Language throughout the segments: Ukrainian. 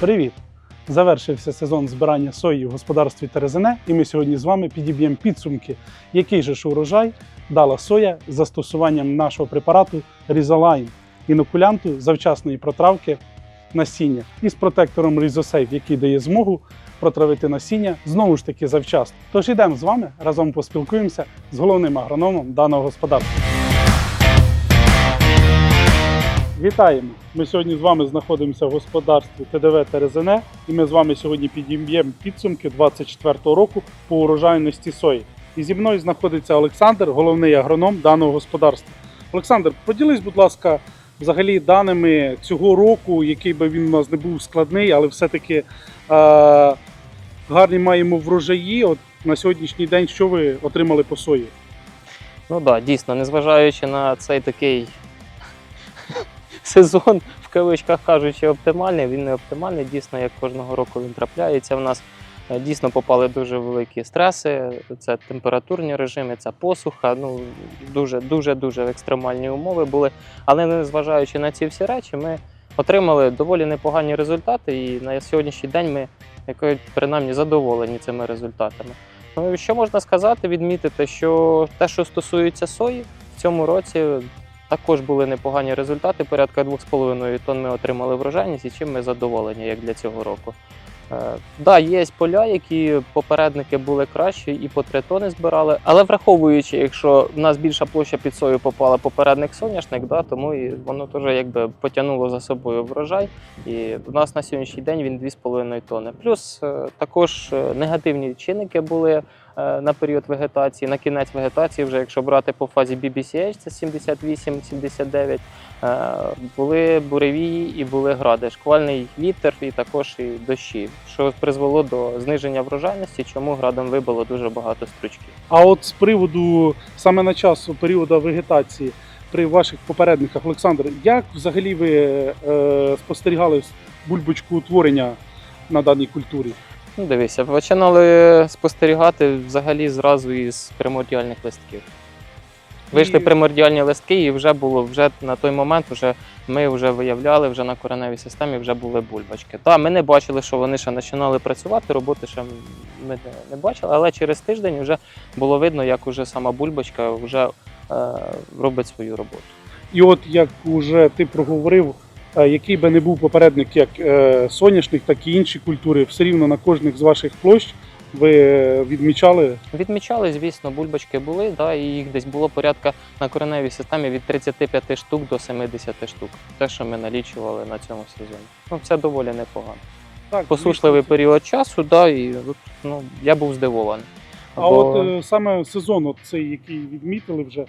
Привіт! Завершився сезон збирання сої в господарстві Терезине, і ми сьогодні з вами підіб'ємо підсумки, який же ж урожай дала соя з застосуванням нашого препарату Різолайн, інокулянту завчасної протравки насіння із протектором Різосейв, який дає змогу протравити насіння знову ж таки завчасно. Тож ідемо з вами разом поспілкуємося з головним агрономом даного господарства. Вітаємо! Ми сьогодні з вами знаходимося в господарстві ТДВ Терезине, і ми з вами сьогодні підіб'ємо підсумки 24-го року по урожайності сої. І зі мною знаходиться Олександр, головний агроном даного господарства. Олександр, поділись, будь ласка, взагалі даними цього року, який би він у нас не був складний, але все-таки е- гарні маємо врожаї. От на сьогоднішній день що ви отримали по сої? Ну так, да, дійсно, незважаючи на цей такий сезон, в кавичках кажучи, оптимальний, він не оптимальний. Дійсно, як кожного року він трапляється. В нас Е, дійсно попали дуже великі стреси. Це температурні режими, це посуха. Ну дуже дуже дуже екстремальні умови були. Але незважаючи на ці всі речі, ми отримали доволі непогані результати. І на сьогоднішній день ми якось принаймні задоволені цими результатами. Ну, і що можна сказати, відмітити, що те, що стосується сої, в цьому році також були непогані результати. Порядка 2,5 тонн ми отримали врожайність, і чим ми задоволені, як для цього року. Так, да, є поля, які попередники були кращі і по 3 тони збирали. Але враховуючи, якщо в нас більша площа під сою попала попередник соняшник, да, тому і воно теж якби потягнуло за собою врожай. І в нас на сьогоднішній день він 2,5 тонни. Плюс е, також е, негативні чинники були е, на період вегетації, на кінець вегетації, вже якщо брати по фазі BBCH, це 78-79, е, були буревії і були гради, шквальний вітер і також і дощі, що призвело до зниження врожайності, чому градом вибило дуже багато стручків. А от з приводу саме на час періоду вегетації при ваших попередниках, Олександр, як взагалі ви е, спостерігали бульбочку утворення на даній культурі? Ну, дивися, починали спостерігати взагалі зразу із примордіальних листків. Вийшли І- примордіальні листки, і вже було вже на той момент вже ми вже виявляли, вже на кореневій системі вже були бульбочки. Так, ми не бачили, що вони ще починали працювати, роботи ще ми не, не бачили, але через тиждень вже було видно, як уже сама бульбочка вже е, робить свою роботу. І от як уже ти проговорив, який би не був попередник, як е, соняшник, так і інші культури, все рівно на кожних з ваших площ ви е, відмічали Відмічали, звісно, бульбочки були, да, і їх десь було порядка на кореневій системі від 35 штук до 70 штук. Те, що ми налічували на цьому сезоні. Ну, це доволі непогано. так, Посушливий звісно. період часу, да, і ну, я був здивований. А Бо- от е, саме сезон, от цей, який відмітили вже, е,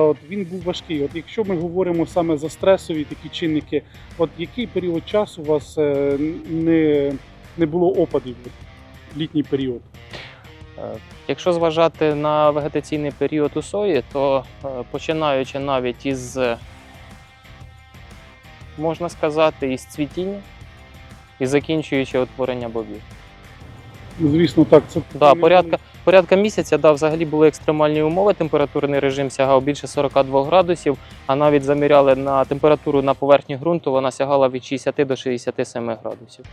от він був важкий. От якщо ми говоримо саме за стресові такі чинники, от який період часу у вас е, не, не було опадів? от, Літній період. Е, Якщо зважати на вегетаційний період у сої, то е, починаючи навіть із, е, можна сказати, із цвітіння і закінчуючи утворення бобів. Ну, Звісно, так. Це Да, порядка, порядка місяця да, взагалі були екстремальні умови. Температурний режим сягав більше 42 градусів, а навіть заміряли на температуру на поверхні ґрунту, вона сягала від 60 до 67 градусів.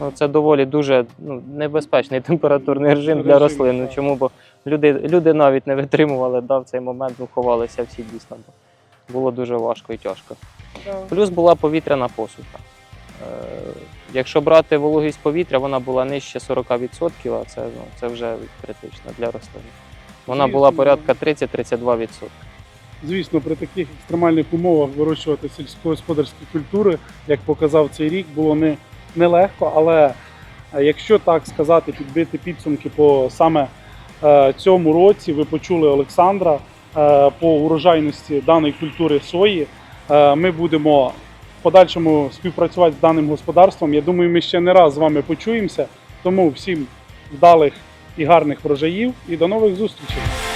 Ну, це доволі дуже ну, небезпечний температурний режим для рослин. Ну, так. Чому? Бо люди, люди навіть не витримували да, в цей момент, ну, ховалися всі дійсно. Бо було дуже важко і тяжко. Плюс була повітряна посуха. Е, Якщо брати вологість повітря, вона була нижче 40%, а це, ну, це вже критично для рослин. Вона була порядка 30-32%. Звісно, при таких екстремальних умовах вирощувати сільськогосподарські культури, як показав цей рік, було не нелегко. Але е, якщо так сказати, підбити підсумки по саме е, цьому році, ви почули Олександра е, по урожайності даної культури сої. Е, ми будемо подальшому співпрацювати з даним господарством. Я думаю, ми ще не раз з вами почуємося. Тому всім вдалих і гарних врожаїв і до нових зустрічей.